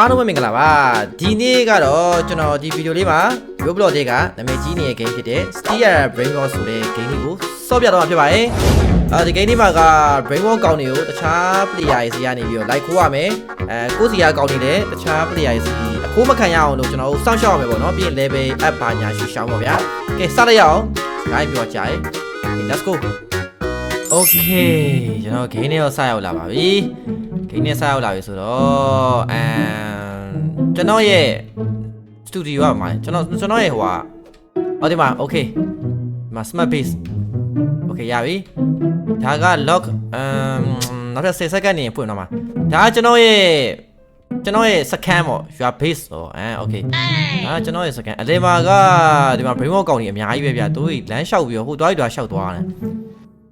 အားလုံးပဲမင်္ဂလာပါဒီနေ့ကတော့ကျွန်တော်ဒီဗီဒီယိုလေးမှာ Roblox တွေကနာမည်ကြီးနေတဲ့ game ဖြစ်တဲ့ Steer Brain Wall ဆိုတဲ့ game လေးကိုစောပြတော့မှာဖြစ်ပါတယ်အာဒီ game လေးမှာက Brain Wall ကောင်းတွေကိုတခြား player တွေစီကနေပြီးတော့ like ခိုးရမယ်အဲကိုယ့်စီကကောင်းနေတယ်တခြား player တွေစီအခိုးမခံရအောင်လို့ကျွန်တော်တို့စောင့်ရှောက်ရမယ်ပေါ့နော်ပြီးရင် level up ပါညာရှူရှောင်းပါဗျာကဲစလိုက်ရအောင်ဂိုင်းပြောကြရဲ let's go Okay ကျွန်တော် game လေးတော့စရောက်လာပါပြီ game နဲ့စရောက်လာပြီဆိုတော့အမ်ကျွန်တော်ရဲ့ studio ကမှာကျွန်တော်ကျွန်တော်ရဲ့ဟိုဟာဟောဒီမှာ okay ဒီမှာ smart base okay ရပြီဒါက lock အမ်နောက်ထပ်10စက္ကန့်နေရင်ဖွင့်တော့မှာဒါကကျွန်တော်ရဲ့ကျွန်တော်ရဲ့ scan ပေါ့ your base ဆိုအဲ okay ဒါကကျွန်တော်ရဲ့ scan အလဲမှာကဒီမှာ brain wall ကောင်ကြီးအများကြီးပဲဗျာသူတို့လမ်းလျှောက်ပြီးတော့ဟိုသွားပြီးတော့လျှောက်သွားတယ်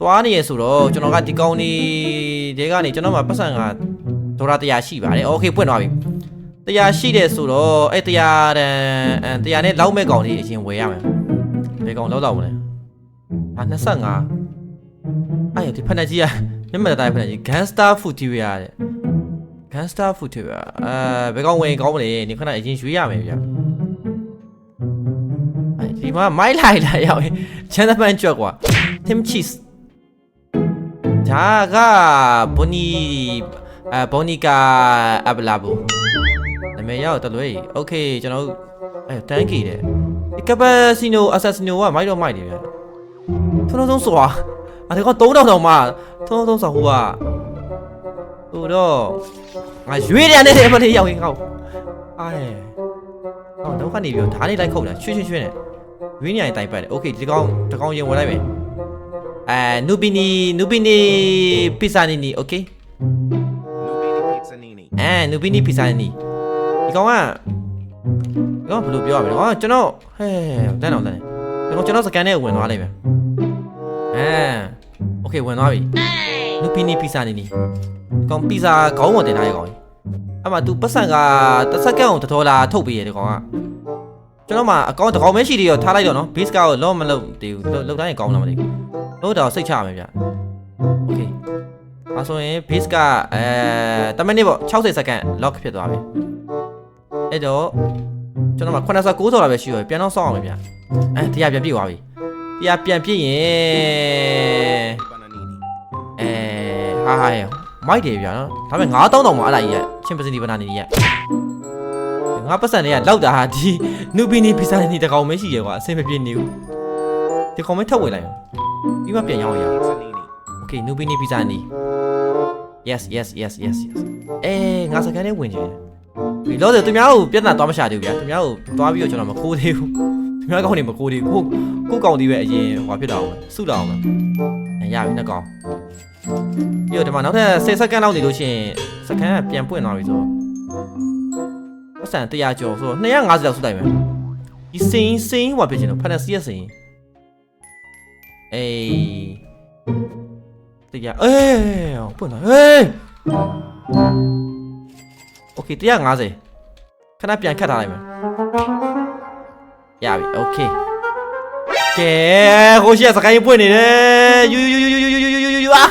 သွားနေရဆိုတော့ကျွန်တော်ကဒီကောင်ကြီးတွေကနေကျွန်တော်မှာပတ်စံကဒေါ်လာ100ရှိပါတယ် okay ပွင့်သွားပြီ100ရှိတယ်ဆိုတော့အဲ့100တန်အဲ100နဲ့လောက်မဲ့ကောင်လေးအရင်ဝယ်ရမယ်ဘယ်ကောင်လောက်တော့မလဲအာ25အဲ့ဒီဖက်နက်ကြီးကမျက်မှန်တိုင်းဖက်နက်ကြီး Gangster Footwear တဲ့ Gangster Footwear အဲဘယ်ကောင်ဝင်ကောင်းမလဲဒီခဏအရင်ရွေးရမယ်ဗျာအဲဒီမှာမိုက်လိုက်လာရောက်ရင်ချန်သပန်ကြွက်ကွာ Tim Cheese 자가 보니 아 보니까 아블라부 남의 야어 떨로이 오케이 저는 에 땡기래 카바시노 아사시노와 마이로 마이리 토노동 쏘아 아 내가 또나오나 엄마 토노동 쏘아 후아 또로 아 유일이 안에 대만 해 야옹이 가오 아예 아 너가 니 비오 다니 라이 커오라 쉬쉬쉬네 ဝင်းညာရင်တိုင်ပတ်တယ်โอเคဒီကောင်ဒီကောင်ရင်ဝင်လိုက်မယ် အဲနူဘီနီနူဘီနီပီဇာနီနီโอเค Nubini Pizzanini. အဲနူဘီနီပီဇာနီနီဒီကောင်ကဒီကောင်ဘယ်လိုပြောရမလဲဒီကောင်ကကျွန်တော်ဟဲတန်းတော့တန်းဒီကောင်ကျွန်တော်စကန်နဲ့ဝင်သွားလိုက်မယ်အဲโอเคဝင်သွားပြီနူဘီနီပီဇာနီနီဒီကောင်ပီဇာခေါင်းပေါ်တင်ထားရကောင်အဲ့မှာ तू ပတ်စံကတစ်စက္ကန့်ကိုတစ်ဒေါ်လာထုတ်ပေးရဒီကောင်ကကျွန်တော်မှအကောင့်တစ်ကောင်ပဲရှိသေးရောထားလိုက်တော့နော် base ကောလောမလို့တည်ဘူးလောက်တိုင်းကောင်းလားမသိဘူး လို့တော့စိတ်ချရမယ်ဗျโอเคအဲဆိုရင် base ကအဲ10မိနစ်ပေါ့60စက္ကန့် lock ဖြစ်သွားပြီအဲ့တော့ကျွန်တော်မှ80 90လာပဲရှိရောပြန်တော့စောင့်အောင်ဗျအဲတရားပြန်ပြည့်သွားပြီတရားပြန်ပြည့်ရင် Bananini. အဲဟာဟာရမိုက်တယ်ဗျာနော်ဒါပေမဲ့9000တောင်မှအဲ့ဒါကြီးရချင်းပစနီဘနာနီကြီးရငါပတ်စံတွေကလောက်တာဟာဒီနူဘီနီပီဇာနီတကောင်မရှိရကွာအဆင်မပြေနေဘူးဒီကောင်မဲထပ်ဝင်လိုက် ပြီးမှပြန်ရောက်ရ Pizzanini. Okay နူဘီနီပီဇာနီ Yes yes yes yes yes အဲငါစကန်နဲ့ဝင်ချင်ဒီလောဆယ်သူများကိုပြဿနာသွားမရှာသေးဘူးဗျာသူများကိုသွားပြီးတော့ကျွန်တော်မခိုးသေးဘူးသူများကောင်းနေမခိုးသေးဘူးကိုကိုကောင်ဒီပဲအရင်ဟိုဖြစ်တော့အောင်စုတော့အောင်အဲရပြီနှစ်ကောင်ပြီးတော့ဒီမှာနောက်ထပ်10စက္ကန့်လောက်နေလို့ရှိရင်စကန်ကပြန်ပွင့်သွားပြီဆိုတော့ပတ်စံ100ကျော်ဆိုတော့250လောက်စုလိုက်မယ်ဒီစင်းစင်းဟိုဖြစ်ချင်တော့ဖက်နစီရစင်း အေးတရားအေးပွင့်လာဟေးโอเค150ခဏပြန်ခတ်ထားလိုက်မယ်ရပြီโอเคကဲဟိုရှိကစကိုင်းပွင့်နေတယ်ယူယူယူယူယူယူယူယူယူအာ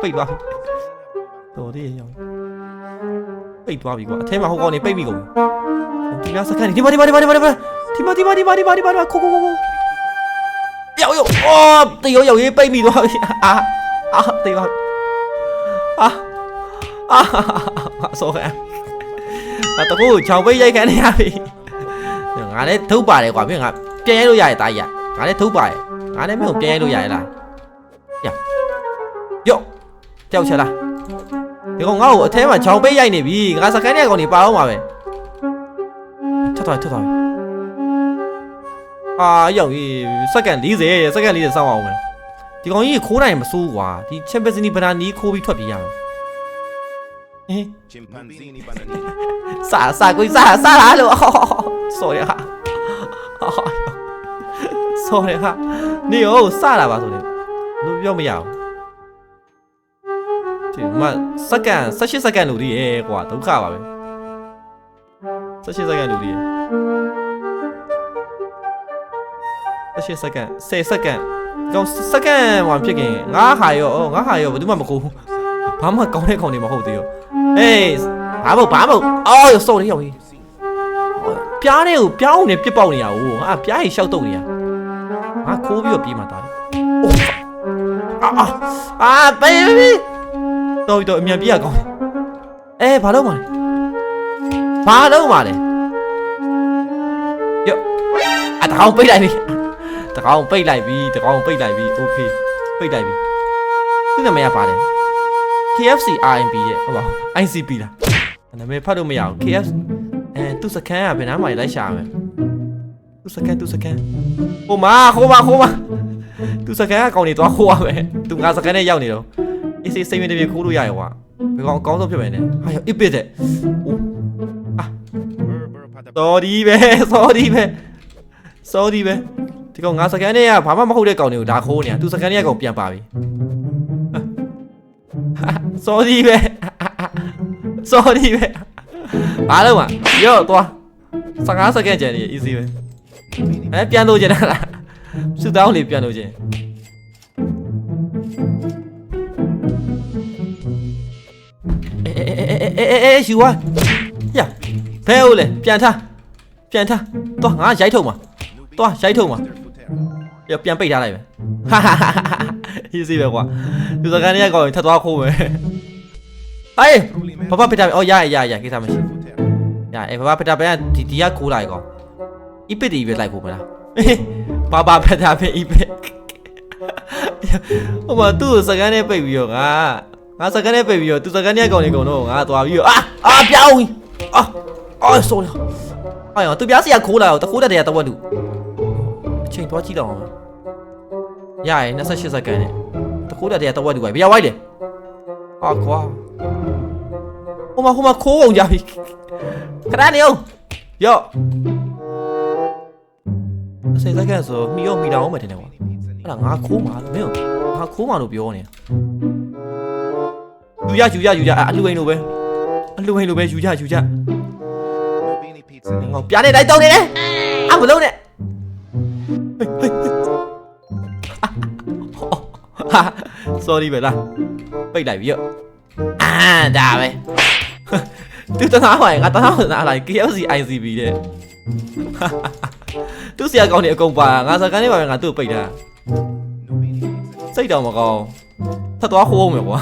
ပိတ်သွားပြီတော်သေးရောပိတ်သွားပြီကွာအထဲမှာဟိုကောင်နေပိတ်ပြီကုန်ဒီလားစကန်ဒီမဒီမဒီမဒီမဒီမဒီမဒီမဒီမဒီမဒီမဒီမကိုကို ကိုကိုရောက်ရောက်အော်တေးရောက်ရောက်ရေးပိတ်မိသွားပြီအာအာတေးသွားအာအာဆောရအတကူချောင်ပိတ်ရိုက်ခံနေရပြီငါလည်းထုတ်ပါတယ်ကွာပြင်ငါပြန်ရဲလို့ရရဲ့တာကြီးငါလည်းထုတ်ပါတယ်ငါလည်းမင်းကိုပြန်ရဲလို့ရရဲ့လားရယော့ကြောက်ချလားဒီကောင်ငါ့ကိုအထဲမှာချောင်ပိတ်ရိုက်နေပြီငါစကန်တဲ့ကောင်နေပါတော့မှာပဲထပ်သွားထပ်သွား အာရောက်ပြီစက္ကန့်40စက္ကန့်40စောင့်အောင်မယ်ဒီကောင်ကြီးခိုးနိုင်မစိုးကွာဒီချမ်ပီယံနီဘနာနီခိုးပြီးထွက်ပြေးရမယ်ဟင် Chimpanzini Bananini. စာစာကိုစာစာလားလို့ဆော်ရဟာဆော်ရဟာနေရောစာလာပါဆိုတယ်လို့ပြောမရအောင်ဒီမှာစက္ကန့်18စက္ကန့်လို့ဒီရဲ့ကွာဒုက္ခပါပဲ18စက္ကန့်လို့ဒီရဲ့ 18စက္ကန့်10စက္ကန့်တော့စက္ကန့်ဟိုဖြစ်ခင်ငါဟာရောငါဟာရောဘယ်သူမှမကူဘာမှကောင်းတဲ့ကောင်တွေမဟုတ်သေးရောအေးဘာမို့ဘာမို့အော်စော်လေးရောက်ကြီးပြားနဲ့ကိုပြားအောင်နဲ့ပြစ်ပေါက်နေရဘူးဟာပြားကြီးရှောက်တုတ်နေရငါခိုးပြီးတော့ပြေးမှာတာလေအိုးအာအာအာဘေဘီတော့တော့အမြန်ပြေးရကောင်းအဲဘာလို့မလဲဘာလို့မလဲယောအတကောင်ပိတ်လိုက်ပြီ တကောင်ပိတ်လိုက်ပြီတကောင်ပိတ်လိုက်ပြီโอเคပိတ်လိုက်ပြီသူ့နာမည်ကပါတယ် KFC RMB ရဲ့ဟုတ်ပါဘူး ICP လားနာမည်ဖတ်လို့မရဘူး KFC အဲသူစကန်ကဘယ်နားမှာလိုက်ရှာရမလဲသူစကန်သူစကန်ဟိုမှာဟိုမှာဟိုမှာသူစကန်ကကောင်းနေသွားခိုးရမယ်သူငါစကန်နဲ့ရောက်နေတော့အေးစေးစိတ်မတပြေခိုးလို့ရရောကွာဘယ်ကောင်အကောင်းဆုံးဖြစ်မယ်နဲ့ဟာရော it bit တဲ့ Brr, brr, pata- စော်ဒီပဲ စော်ဒီပဲစော်ဒီပဲ ဒီကောင်ငါစကန်နဲ့ကဘာမှမဟုတ်တဲ့ကောင်တွေကိုဒါခိုးနေတာသူစကန်နဲ့ကကောင်ပြန်ပါပြီဟာစော်ဒီပဲစော်ဒီပဲဘာလို့อ่ะရော့သွား15စက္ကန့်ကျန်နေ easy ပဲ Nubini အဲပြန်လို့ကျင်တာလားစုတောင်းလေးပြန်လို့ကျင်အေးအေးအေးအေးယူဝါရဘဲဦးလေပြန်ထားပြန်ထားသွားငါရိုက်ထုံမှာ Nubini သွားရိုက်ထုံမှာ Mr. Futera. ရပြန်ပိတ်ထားလိုက်ပဲဟာဟာဟာ easy ပဲကွာသူစကန်တွေကကောင်းရင်ထပ်သွားခိုးမယ်ဟေးဘာဘာပိတ်ထားပြီအော်ရရရရကိစ္စမရှိ Futera. ရအေးဘာဘာပိတ်ထားပဲဒီဒီကခိုးလိုက်ကောအစ်ပစ်ဒီပဲလိုက်ခိုးမလားဘာဘာပိတ်ထားပဲအစ်ပစ်ဟိုမှာသူ့ကိုစကန်နဲ့ပိတ်ပြီးတော့ငါငါစကန်နဲ့ပိတ်ပြီးတော့သူစကန်နဲ့ကောင်းနေကုန်တော့ငါသွားပြီးတော့အာအာပြောင်းအာအော်ဆိုးအာရောသူပြားစီကခိုးလာတော့တခိုးတဲ့တည်းကတဝက်လူအချိန် သွားကြည့်တော့အောင်ရရင်28စက္ကန့်နဲ့တခိုးတဲ့တည်းကတဝက်လူပဲဘယ်ရောက်ဝိုက်လဲအာကွာဟိုမှာဟိုမှာခိုးအောင်ကြပြီခဏနေအောင်ရော့စေစက္ကန့်ဆိုမိရောမိတောင်အောင်မယ်ထင်တယ်ကွာ Nubini Pizza အဲ့ဒါငါခိုးမှာလို့မင်းငါခိုးမှာလို့ပြောနေတာယူရယူရယူရအလှိမ်လိုပဲအလှိမ်လိုပဲယူရယူရ Nubini Pizza ငါ Nini. ပြားနေလိုက်တောင်းနေတယ်အမလုံးနဲ့ ဟာ sorry ပဲလားပိတ်လိုက်ပြီရောအာဒါပဲသူတနာဟိုင်ငါတနာဟိုနာလိုက် KFC ICB တဲ့သူဆရာကောင်းနေအကုန်ပါငါစကန်နေပါပဲငါသူ့ကိုပိတ်တာ Nubini Pizza စိတ်တောင်မကောင်းထပ်သွားခိုးအောင်မယ်ကွာ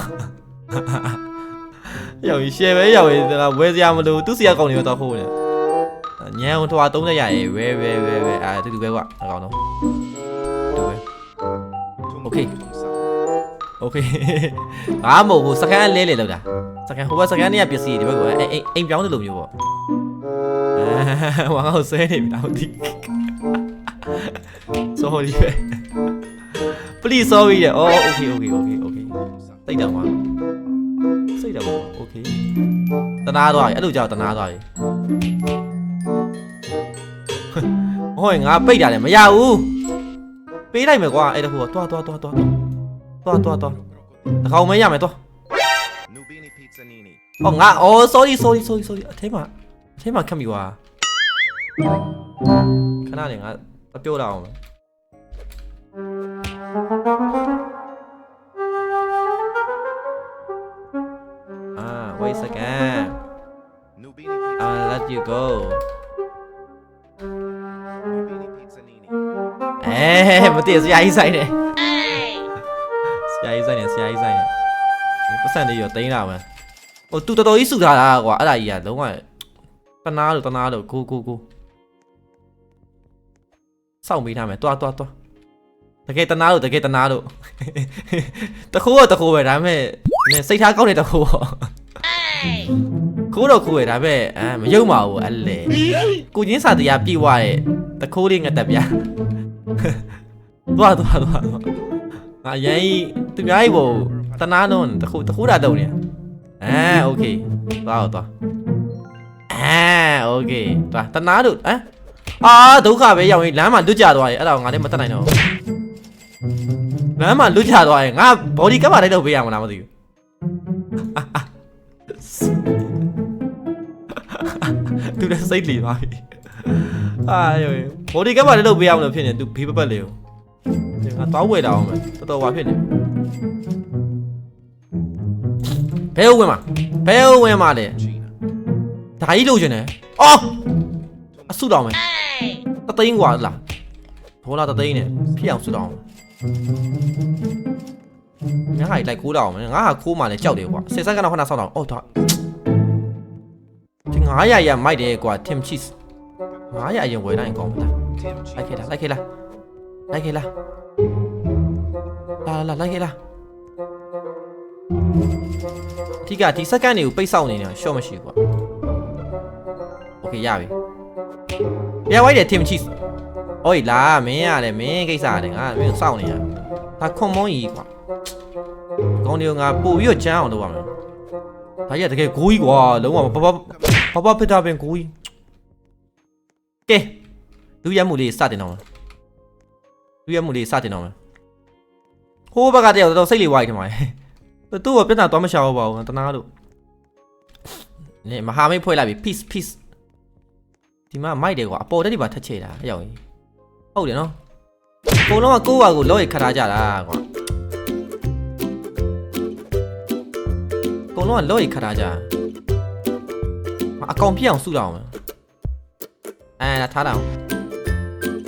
ရောက်ရင် share ပဲရောက်ရင်ဒါဝယ်စရာမလိုသူ့စီရကောင်တွေပဲသွားခိုးနေ ညံအောင်ထွာသုံးသက်ရရဲ့ဝဲဝဲဝဲဝဲအာတူတူပဲကွာအကောင်တော့တူပဲ Okay Okay ဘာမို့ဟိုစကန်လဲလေလောက်တာစကန်ဟိုဘက်စကန်နေရပစ္စည်းဒီဘက်ကအိမ်အိမ်ပြောင်းတယ်လို့မျိုးပေါ့ဝါငါ့ကိုဆဲနေပြီတော့ဒီ Sorry ပဲ Please sorry ရဲ့ Oh okay okay okay okay စိတ်တောင်ပါစိတ်တောင်ပါ Okay တနာသွားပြီအဲ့လိုကြောက်တနာသွားပြီ ဟိုငါပိတ်တာလည်းမရဘူးပေးလိုက်မယ်ကွာအဲ့တခုကတွားတွားတွားတွားတွားတွားတွားတကောင်မရမယ်တွား Nubini Pizza Nini. ဟောငါအော် sorry sorry sorry sorry အထဲမှာအထဲမှာခက်မိသွားခဏနေငါအပြောလာအောင်မယ်အာ wait a second မတည့်ဆရာကြီးဆိုင်နေဆရာကြီးဆိုင်နေဆရာကြီးဆိုင်နေဒီပတ်စံလေးရောတိန်းလာမယ်ဟိုသူတော်တော်ကြီးစုထားတာကွာအဲ့ဒါကြီးကလုံးဝတနာလို့တနာလို့ကိုကိုကိုစောင့်ပေးထားမယ်တွားတွားတွားတကယ်တနာလို့တကယ်တနာလို့တခိုးတော့တခိုးပဲဒါပေမဲ့နင်စိတ်ထားကောင်းတဲ့တခိုးပေါ့ခိုးတော့ခိုးရဒါပေမဲ့အဲမယုံပါဘူးအဲ့လေကိုချင်းစာတရားပြေဝတဲ့တခိုးလေးငတ်တက်ဗျာ သွားသွားသွားသွားငါရန်ကြီးသူများကြီးပေါ့တနာလုံးတခုတခုတာတုံနေအဲโอเคသွားတော့သွားအဲโอเคသွားတနာတို့ဟမ်အာဒုက္ခပဲရောက်ရင်လမ်းမှာလွတ်ကြသွားရင်အဲ့ဒါကိုငါလည်းမတတ်နိုင်တော့ဘူးလမ်းမှာလွတ်ကြသွားရင်ငါဘော်ဒီကပ်ပါလိုက်တော့ပေးရမလားမသိဘူးသူလည်းစိတ်လီသွားပြီအာယော ဘော်ဒီကပ်ပါလိုက်တော့ပေးရမလို့ဖြစ်နေသူဘေးပပတ်လေးကို ငါတောင်းဝယ်တာအောင်မယ်တော်တော်ဝါဖြစ်နေဘယ်ဟုတ်ဝင်မှာဘယ်ဟုတ်ဝင်မှာလဲ Gina. ဒါကြီးလို့ရှင်နေအော်အဆုတောင်းမယ်တသိန်းกว่าလားဘောလာတသိန်းနဲ့ဖြစ်အောင်ဆုတောင်းငါဟာလိုက်ခိုးတောင်းမယ်ငါဟာခိုးမှလည်းကြောက်တယ်ကွာဆယ်စက္ကန့်တော့ခဏဆောက်တောင်းအော်ဒါဒီ900ရမိုက်တယ်ကွာ Tim Cheese 900အရင်ဝယ်တိုင်းကောင်းမှာ Tim လိုက်ခဲ့ Cheese. လားလိုက်ခဲ့လားလိုက်ခဲ့လားလာလာလိုက်ခဲ့လားအဓိကဒီစက္ကန့်တွေကိုပိတ်ဆောက်နေတယ်ရှော့မရှိကွာโอเคရပြီရဝိုက်တယ် Tim Cheese ဟိုလာမင်းရတယ်မင်းကိစ္စရတယ်ငါမင်းစောင့်နေရဒါခွန်မုံကြီးကွာကောင်းတယ်ငါပို့ပြီးတော့ချမ်းအောင်လုပ်ပါမယ်ဒါကြီးကတကယ်ဂိုးကြီးကွာလုံးဝဘဘဘဘဖစ်တာပင်ဂိုးကြီးကဲ လူရမှုလေးစတင်တော့မယ်လူရမှုလေးစတင်တော့မယ်ဟိုးဘက်ကတယောက်တော့စိတ်လေးဝိုက်တယ်မှာသူ့ကိုပြဿနာတော့မရှာဘူးပါဘူးတနာလို့နေမဟာမိတ်ဖွဲ့လိုက်ပြီ peace peace ဒီမှာမိုက်တယ်ကွာအပေါ်တက်ဒီပါထက်ချေတာအရောက်ကြီးဟုတ်တယ်နော်အကုန်လုံးကကိုယ့်ဘာကိုလောရခတ်ထားကြတာကွာအကုန်လုံးကလောရခတ်ထားကြအကောင်ပြည့်အောင်စုတော့မယ်အဲဒါထားတာ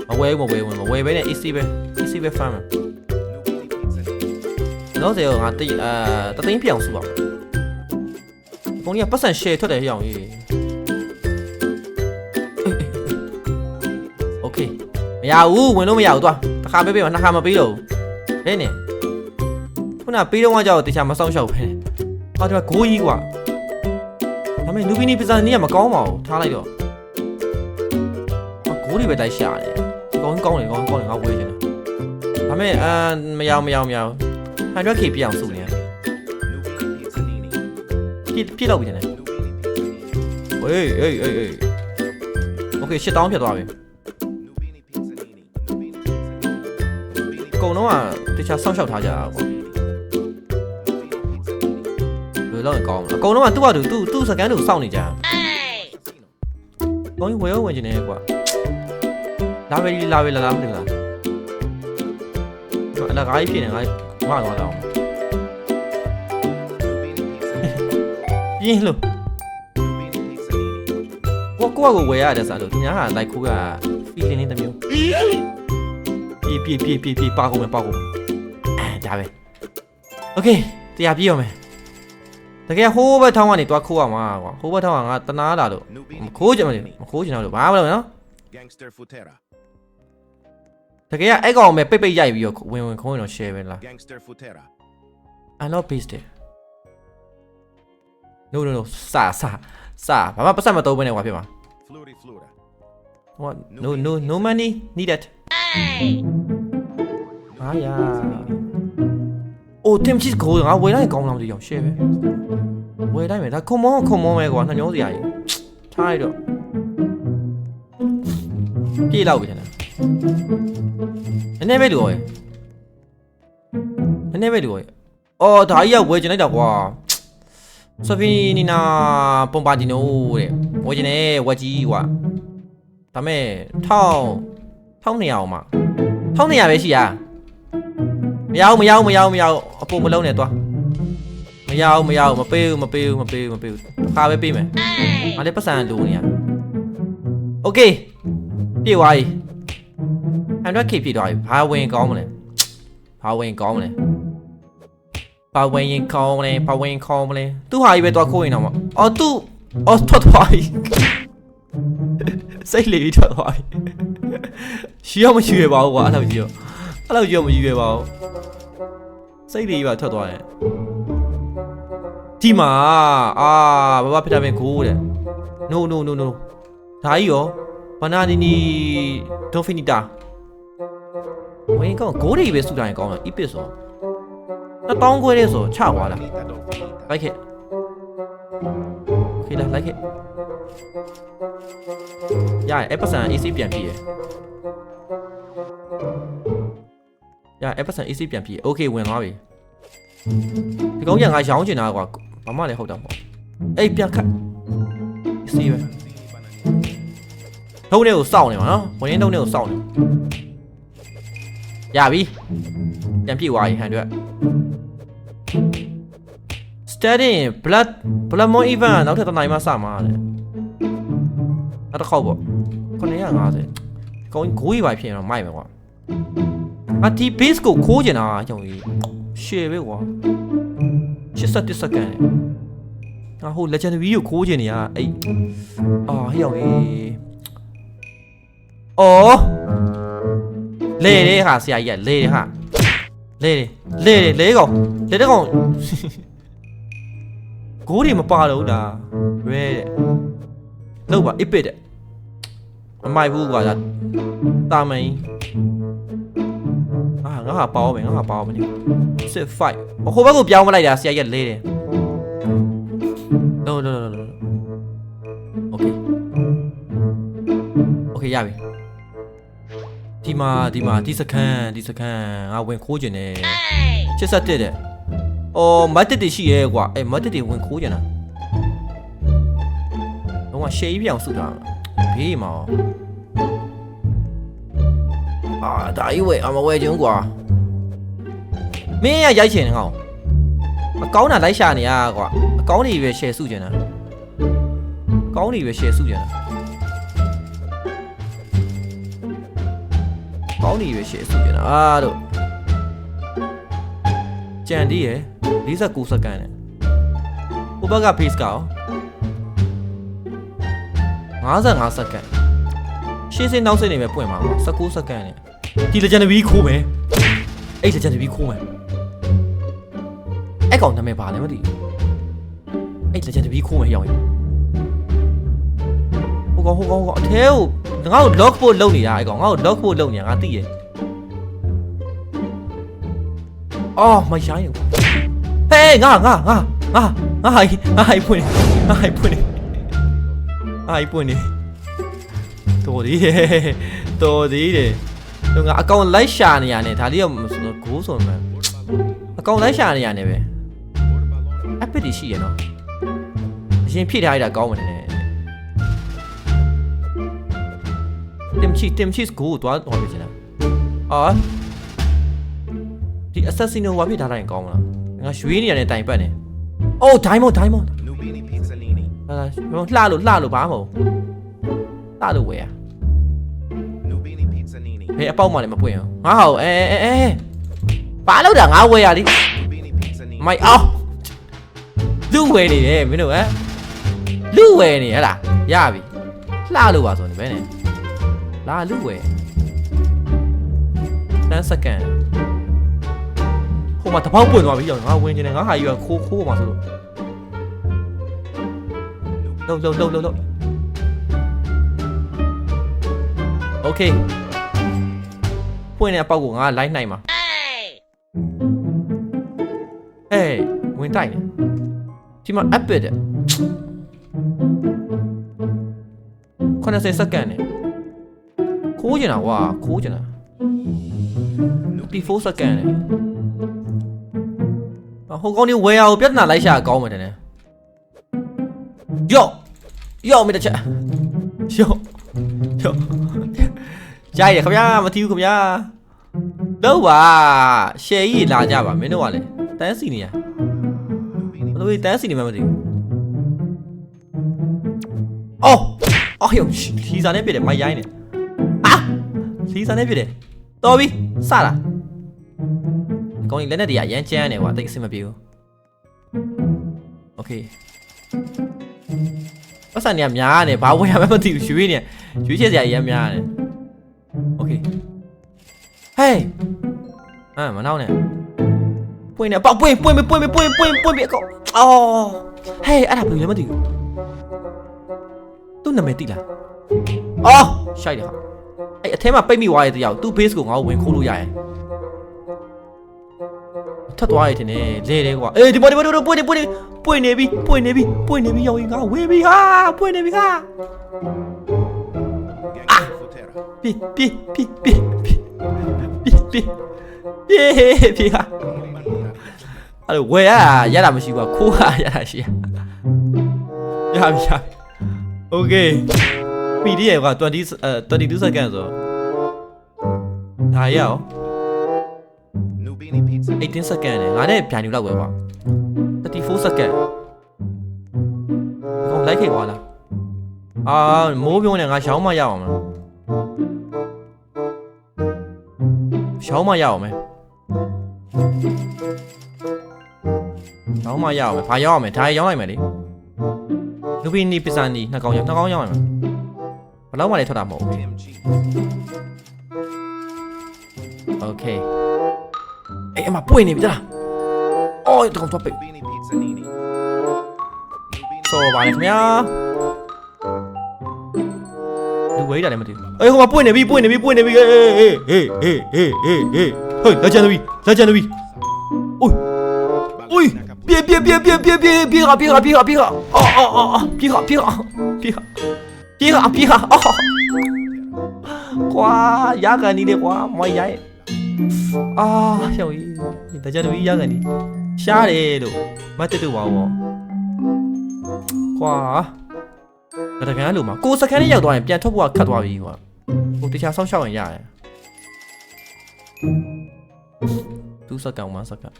မဝဲမဝဲဝင်မဝဲပဲနဲ့ AC ပဲ AC ပဲ farm ပဲတော့ဇေယောငါတိတ်အာတသိန်းပြောင်စုပါပုံကြီးကပတ်စံ share ထွက်တယ်ရအောင်ကြီး Okay မရဘူးဝင်လို့မရဘူးသွားတစ်ခါပေးပေးမနှစ်ခါမပေးတော့ဘူးနဲ့နဲ့ခုနပေးတော့ကကြောက်တခြားမဆောင်ရှောက်ပဲဟာဒီမှာဂိုးကြီးကွာဒါပေမဲ့နူဘီနီပဇာနီကမကောင်းပါဘူးထားလိုက်တော့ဂိုးတွေပဲတိုက်ရှာတယ် ကောင်းကောင်းတယ်ကောင်းကောင်းတယ်ငါဝေးချင်တယ်ဒါပေမဲ့အာမရောမရောမရော 100k ပြအောင်စုနေရပြည့်ပြည့်လောက်ပြီတယ်ဝေးအေးအေးအေး Okay ရှစ်တောင်းဖြစ်သွားပြီကုံတော့ကတခြားဆောက်ရှောက်ထားကြတာပေါ့လွယ်လောက်ကောင်းအကုန်လုံးကသူ့ဟာသူသူ့စကန်တူစောင့်နေကြတာကောင်းကြီးဝယ်ရောဝင်နေတယ်ကွာ လာပဲဒီလာပဲလာလာမသိဘူးလားအလကားကြီးဖြစ်နေငါမသွားတော့ Nubini Pizzanini. ပြင်းလို့ Nubini Pizzanini. ကိုကိုကကိုဝယ်ရတယ်စားလို့သူများကလိုက်ခိုးက feeling နဲ့တမျိုးပြေးပြေးပြေးပြေးပြေးပါကုန်မယ်ပါကုန်မယ်အဲဒါပဲ okay တရားပြေးရမယ်တကယ်ဟိုးဘက်ထောင်းကနေတွားခိုးရမှာကွာဟိုးဘက်ထောင်းကငါတနာလာလို့ Nubini မခိုးကြမလို့မခိုးချင်တော့လို့ဘာမှမလုပ်နော် Gangster Futera. တကယ်ကအဲ့ကောင်ပဲပိတ်ပိတ်ရိုက်ပြီးတော့ဝင်ဝင်ခိုးရင်တော့ share ပဲလား Gangster Futera. I not based it No no no စာစာစာဘာမှပတ်စံမတော့ဘဲနဲ့ကွာဖြစ်မှာ Fluri Flura. ဟို no no no money needed အာယာအိုတင်ချစ်ကိုငါဝယ်လိုက်ကောင်းလားမသိအောင် share ပဲဝယ်လိုက်မယ်ဒါခွန်မောခွန်မောပဲကွာနှမျိုးစရာကြီးထားရတော့ပြေးလောက်ပြီထင်တယ် နည်းနည်းပဲလိုရယ်နည်းနည်းပဲလိုရယ်အော်ဒါကြီးကဝယ်ကျင်လိုက်တာကွာဆိုဖီနီနာပွန်ပါဒီနိုတဲ့ဝယ်ကျင်တယ်ဝက်ကြီးကွာဒါမဲ့ထောင်းထောင်းနေရအောင်မထောင်းနေရပဲရှိရမရအောင်မရအောင်မရအောင်မရအောင်အပေါ်မလုံးနဲ့သွားမရအောင်မရအောင်မပေးဘူးမပေးဘူးမပေးဘူးမပေးဘူးခါပဲပေးမယ်။အားလည်းပတ်စံလိုနေရ။ Okay ပြေသွားပြီ။ 100k ပြည့်သွားပြီဘာဝင်ကောင်းမလဲဘာဝင်ကောင်းမလဲဘာဝင်ရင်ကောင်းမလဲဘာဝင်ကောင်းမလဲသူ့ဟာကြီးပဲသွားခိုးရင်တော့မအော်သူ့အော်ထွက်သွားပြီစိတ်လေးထွက်သွားပြီရှီရမရှိရပါဘူးကွာအဲ့လိုကြီးရောအဲ့လိုကြီးရောမရှိရပါဘူးစိတ်လေးပါထွက်သွားတယ်ဒီမှာအာဘာဘာဖြစ်တာပဲကိုတဲ့ no no no no ဒါကြီးရောဘာနာနီနီဒိုဖီနီတာ ဝင်ကောင်းဂိုးတွေပဲစုတိုင်းကောင်းတယ် epic ဆိုတော့တောင်းခွဲတဲ့ဆိုချသွားတာ Finita do finita. like it okay လား like it ရရအဲ့ပတ်စံ AC ပြန်ပြည့်ရရအဲ့ပတ်စံ AC ပြန်ပြည့် okay ဝင်သွားပြီဒီကောင်ကငါရောင်းချင်တာကွာဘာမှလည်းဟုတ်တာပေါ့အေးပြန်ခတ် AC ပဲ Bananini, bananini. ထုံးလေးကိုစောင့်နေမှာနော်ဝင်ရင်ထုံးလေးကိုစောင့်နေ ရပြီပြန်ပြေးသွားပြီဟန်အတွက် studying blood blood moon event ကနောက်ထပ်တစ်နိုင်မှစမှာလေနောက်တစ်ခေါက်ပေါ့950ကောင်းဂိုးကြီးပါဖြစ်ရင်တော့မိုက်မယ်ကွာအဒီ base ကိုခိုးကျင်တာကြောင့်ကြီးရှယ်ပဲကွာ87စက္ကန့်အာဟို legendary ကိုခိုးကျင်နေရအဲ့အာဟိရောက်ကြီးအော် လေလေဟာဆရာကြီးကလေလေဟာလေလေလေလေကောင်လေတဲ့ကောင်ဂိုးတွေမပါတော့ဘူးဒါရဲတဲ့လောက်ပါ epic တဲ့မမိုက်ဘူးကွာဒါတာမန်အာငါဟာပေါမယ်ငါဟာပေါမယ်နိစစ်5ဟိုဘက်ကိုပြောင်းမလိုက်တာဆရာကြီးကလေးတယ် no no no no no okay okay ရပြီ ဒီမှာဒီမှာဒီစခန်းဒီစခန်းငါဝင်ခိုးကျင်တယ်ချစ်ဆက်တဲ့တဲ့အော်မတ်တက်တွေရှိရဲကွာအဲမတ်တက်တွေဝင်ခိုးကြတာတော့ကရှေးကြီးပြောင်စုတာဘေးမှာအာဒါကြီးဝဲအမဝဲကျုံကွာမင်းရရိုက်ချင်နေကောင်အကောင်းတာလိုက်ရှာနေရကွာအကောင်းတွေပဲရှယ်စုကြတာကောင်းတွေပဲရှယ်စုကြတာ ကောင်းတွေပဲရှယ်စုကြတာအာတို့ကြံသေးရယ်49စက္ကန့်နဲ့ဟိုဘက်က pace ကရော55စက္ကန့်ရှင်းစင်းနောက်စင်းနေပဲပွင့်မှာပေါ့19စက္ကန့်နဲ့ဒီ legendary ခိုးမယ်အဲ့ legendary ခိုးမယ်အဲ့ကောင်နာမည်ပါလဲမသိဘူးအဲ့ legendary ခိုးမယ်ရောက်ရင်ဟိုကောင်ဟိုကောင်ဟိုကောင်အထဲကို ငါ့ကို lock ဖို့လုပ်နေတာအဲ့ကောင်ငါ့ကို lock ဖို့လုပ်နေတာငါသိရယ်အော်မရိုင်းဘူးဟေးငါငါငါငါငါဟိုင်ငါဟိုင်ပွင့်ငါဟိုင်ပွင့်ငါဟိုင်ပွင့်နေတော်သေးတယ်တော်သေးတယ်တော့ငါအကောင်လိုက်ရှာနေရနဲ့ဒါလေးကမဆိုတော့ဂိုးဆိုမှန်အကောင်လိုက်ရှာနေရနဲ့ပဲအပစ်တွေရှိရနော်အရင်ဖြည့်ထားရတာကောင်းမယ်နဲ့ တင်ချီတင်ချီဂိုးတော့ဟောပြချင်တာအော်ဒီ assassino ဘာဖြစ်ထားတိုင်းကောင်းမလားငါရွှေနေရတဲ့တိုင်ပတ်နေအိုး diamond diamond Nubini Pizzalini. ဟာလှလို့လှလို့ဘာမဟုတ်လှလို့ဝယ်ရ Nubini Pizzanini. ဘယ်အပေါက်မှလည်းမပွင့်အောင်ငါဟောအဲအဲအဲဘာလို့တာငါဝယ်ရလေ Nubini Pizzanini. မိုက်အောင်လူဝယ်နေတယ်မင်းတို့ဟမ်လူဝယ်နေဟဲ့လားရပြီလှလို့ပါဆိုနေပဲနဲ့ လာလူဝယ်10စက္ကန့်ဟိုမှာတပေါက်ပွင့်သွားပြီကြောင့်ငါဝင်နေတယ်ငါဟာယူခိုးခိုးပါဆိုလို့ လုံလုံလုံလုံလုံโอเคပွင့်တဲ့အပေါက်ကိုငါလိုက်နိုင်မှာဟေးဝင်တိုက်နေဒီမှာ up တဲ့90စက္ကန့်နဲ့ ခိုးကျင်တာကွာခိုးကျင်တာ54စက္ကန့်နဲ့ဟိုကောင်းနေဝယ်ရအောင်ပြဿနာလိုက်ရှာကောင်းမယ်တဲ့ယောယောမေတ္တချက်ယောယောကြားရခင်ဗျာမထီးဘူးခင်ဗျာတော့ပါရှယ်ကြီးလာကြပါမင်းတို့ကလည်းတန်းစီနေရ Nubini ဘယ်လိုတန်းစီနေမှမသိဘူးအော်အော်ယောလီစာနဲ့ပြတယ်မိုက်ရိုင်းနေဟာ လီစာနဲ့ပြတယ်တော်ပြီစလာအကောင်ကြီးလက်နဲ့တည်းရရမ်းကျန်းနေကွာတိတ်အဆင်မပြေဘူးโอเค ပတ်စံနေရများနေဘာဝယ်ရမှမသိဘူးရွှေနေရွှေချက်စရာကြီးရမ်းများနေโอเคဟေးအာမနောက်နဲ့ပွင့်နေပေါ့ပွင့်ပွင့်ပွင့်ပွင့်ပွင့်ပွင့်ပွင့်အကောအော်ဟေးအဲ့ဒါဘယ်လိုလဲမသိဘူးသူ့နာမည်သိလားအော်ရှိုက်တယ်ဟာ အဲ့အထဲမှာပိတ်မိသွားတဲ့တယောက်သူ့ base ကိုငါ့ကိုဝင်ခိုးလို့ရရင်ထပ်သွားရတဲ့နေလဲတယ်ကွာအေးဒီပေါ်ဒီပေါ်ဒီပေါ်ပွင့်နေပွင့်နေပွင့်နေပြီပွင့်နေပြီပွင့်နေပြီရောက်ရင်ငါဝေးပြီဟာပွင့်နေပြီဟာ Gangster Futera. ပြေးပြေးပြေးပြေးပြေးပြေးပြေးပြေးဟာအဲ့လိုဝယ်ရရတာမရှိဘူးခိုးရရတာရှိရရပြီရပြီโอเค ပီဒီရဲ့က20အဲ22 second ဆိုဒါရအောင် Nubini Pizza. 18 second နဲ့ငါနဲ့ပြန်ယူလောက်ပဲကွာ34 second ကောင်းလိုက်ခေကွာလားအာမိုးပြုံးနေငါရှောင်းမရအောင်မရှောင်းမရအောင်မယ်ရှောင်းမရအောင်မယ်ဘာရောက်အောင်မယ်ဒါရောင်းလိုက်မယ်လေလူပီနီပစ္စန်နီနှစ်ကောင်ရောက်နှစ်ကောင်ရောက်အောင်မယ် ဘယ်တော့မှလည်းထွက်တာမဟုတ်ဘူး TMG. โอเคအေးအမပွင့်နေပြီလားအော်တကောင်တော့ပိတ် Nubini Pizzanini. Nubini စောပါလေခင်ဗျာလူဝေးတာလည်းမသိဘူးအေးဟိုမှာပွင့်နေပြီပွင့်နေပြီပွင့်နေပြီအေးအေးအေးအေးအေးအေးအေးဟေးလက်ချန်ပြီလက်ချန်ပြီအိုး အိုး Ballerina ပြေးပြေးပြေးပြေးပြေးပြေးပြေးခါပြေးခါပြေးခါပြေးခါအော်အော်အော်အော်ပြေးခါပြေးခါပြေးခါ ပြေးခါပြေးခါအော်ကွာရကန်နေတယ်ကွာမရိုက်အာရှောင်းကြီးတကြတူကြီးရကန်နေရှားတယ်လို့မတ်တက်တူပါဘောကွာဒါတကယ်လို့မှာကိုစကန်လေးရောက်သွားရင်ပြန်ထွက်ဖို့ကခတ်သွားပြီကွာဟိုတခြားဆောက်ရှောက်ရင်ရတယ်သူစကန်မစကန်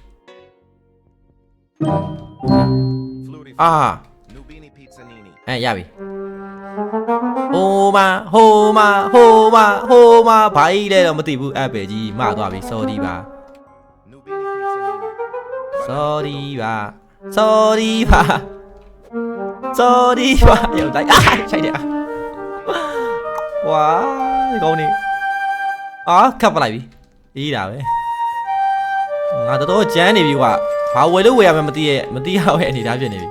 Flurry. အာ Nubini Pizzanini. အဲရပြီ ဟိုမာဟိုမာဟိုမာဟိုမာဘာကြီးလဲတော့မသိဘူးအပ်ပဲကြီးမသွားပြီ sorry ပါ Nubini Pizzanini. sorry ပါ sorry ပါ sorry ပါရောက်တိုင်းအာဆိုင်တယ်ဝါဒီကောင်းနေအာခတ်ပလိုက်ပြီအေးတာပဲငါတော်တော်ကြမ်းနေပြီကွာဘာဝယ်လို့ဝယ်ရမှမသိရဲ့မသိရရဲ့အနေသားဖြစ်နေပြီ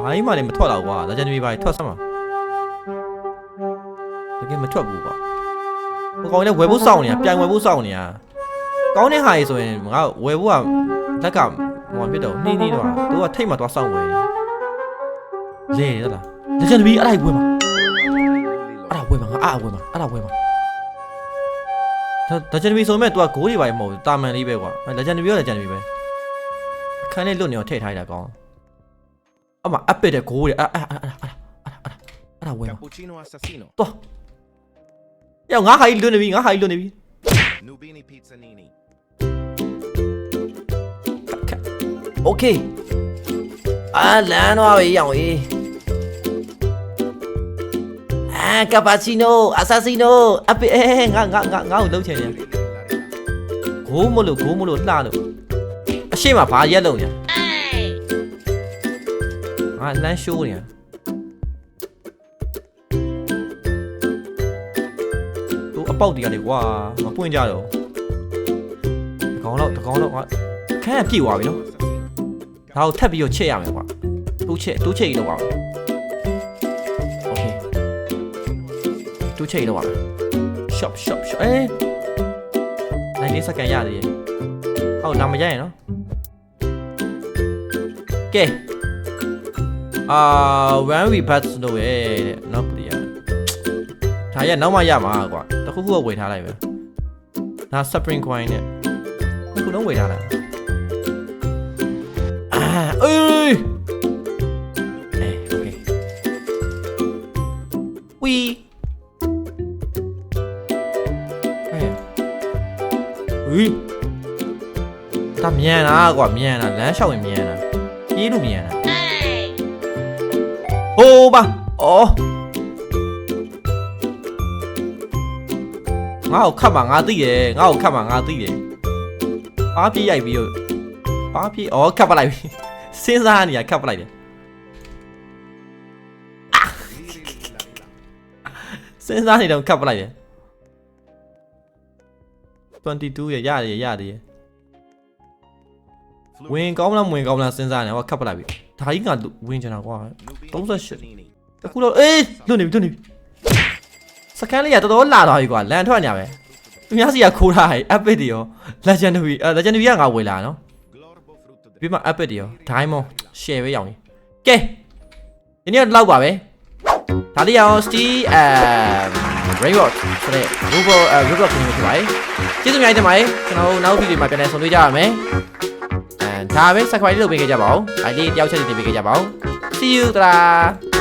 ဘာကြီးမှလည်းမထွက်တော့ကွာဒါကြမ်းနေပြီပါထွက်စမ်းပါ တကယ်မထွက်ဘူးကွာဟိုကောင်လည်းဝယ်ဖို့စောင့်နေတာပြန်ဝယ်ဖို့စောင့်နေတာကောင်းတဲ့ဟာကြီးဆိုရင်ငါဝယ်ဖို့ကလက်ကဟိုဖြစ်တော့နှီးနှီးတော့သူကထိတ်မှသွားစောင့်ဝယ်နေလေရလားဒါကြမ်းနေပြီအဲ့ဒါကြီးဝယ်မှာအဲ့ဒါဝယ်မှာငါအားဝယ်မှာအဲ့ဒါဝယ်မှာဒါဒါဂျန်နဘီဆိုမဲ့ तू ကဂိုးတွေပါမဟုတ်ဘူးတာမန်လေးပဲကွာဒါဂျန်နဘီရောဒါဂျန်နဘီပဲအခန်းလေးလွတ်နေတော့ထည့်ထားရတာကောင်းအမအပစ်တဲ့ဂိုးတွေအဲ့အဲ့အဲ့အဲ့အဲ့အဲ့ဒါဝယ်မှာ Cappuccino assassino. တော့ ယောငါဟာကြီးလွတ်နေပြီငါဟာကြီးလွတ်နေပြီ Nubini Pizzanini. โอเคအာလန်တော့ပြီရောင်ကြီးအာကပ္ပါချီနိုအဆာဆီနိုအပစ်အဲငါငါငါငါ့ကိုလှုပ်ချင်တယ် Nubini ဂိုးမလို့ဂိုးမလို့လှလို့အရှိမဘာရက်လုံးညာငါလမ်းရှိုးနေသူ အပေါက်တွေကလေကွာမပွင့်ကြတော့တကောင်တော့တကောင်တော့ကွာခန်းကပြည့်သွားပြီနော် Assassino. ဒါကိုထပ်ပြီးတော့ချက်ရမယ်ကွာတိုးချက်တိုးချက်ကြီးလောက်ပါမယ်โอเคတိုးချက်ကြီးလောက်ပါမယ် shop shop shop အေးနိုင်လေးစက္ကန့်ရသေးရဲ့ဟုတ်လာမရရင်နော်ကဲအာ when we pass လို့ရဲ့တဲ့နော်ပလီယာဒါရနောက်မှရမှာကွာတ ခုခုကဝယ်ထားလိုက်ပဲဒါ spring coin နဲ့တစ်ခုလုံးဝယ်ထားလိုက်အာအေးအေး okay we ဟဲ့ဝီဒါမြန်လားကွာမြန်လားလမ်းလျှောက်ရင်မြန်လားပြေးလို့မြန်လားဟိုးပါအော် ငါ့ကိုခတ်မှာငါသိတယ်ငါ့ကိုခတ်မှာငါသိတယ်ပါပြေးရိုက်ပြီးတော့ပါပြေးအော်ခတ်ပလိုက်ပြီစဉ်းစားနေရခတ်ပလိုက်တယ်စဉ်းစားနေတော့ခတ်ပလိုက်တယ်22ရရတယ်ရတယ် Flurry. ဝင်ကောင်းလားမဝင်ကောင်းလားစဉ်းစားနေဟောခတ်ပလိုက်ပြီဒါကြီးကဝင်ချင်တာကွာ Nubini Don't say shit. Pizzanini. တခုတော့အေးလွတ်နေပြီလွတ်နေပြီ စကန်လေးကတော်တော်လာသွားပြီကွာလန်ထွက်နေရပဲသူများစီကခိုးထားဟဲ့အပစ်တွေရော legendary အဲ legendary ကငါဝယ်လာနော် Glorbo frutto del ပြီးမှအပစ်တွေရော diamond share ပဲရောင်းနေကဲဒီနေ့တော့လောက်ပါပဲဒါလေးရော steel အဲ rainbow ဆိုတဲ့ robot အဲ robot ကိုဖြစ်ပါတယ်ကျေးဇူးအများကြီးတင်ပါတယ်ကျွန်တော်တို့နောက်ဗီဒီယိုမှာပြန်လည်ဆုံတွေ့ကြရမယ်အဲဒါပဲ subscribe လုပ်ပေးခဲ့ကြပါဦးအဲလေးတယောက်ချက်စီတင်ပေးခဲ့ကြပါဦး see you တလား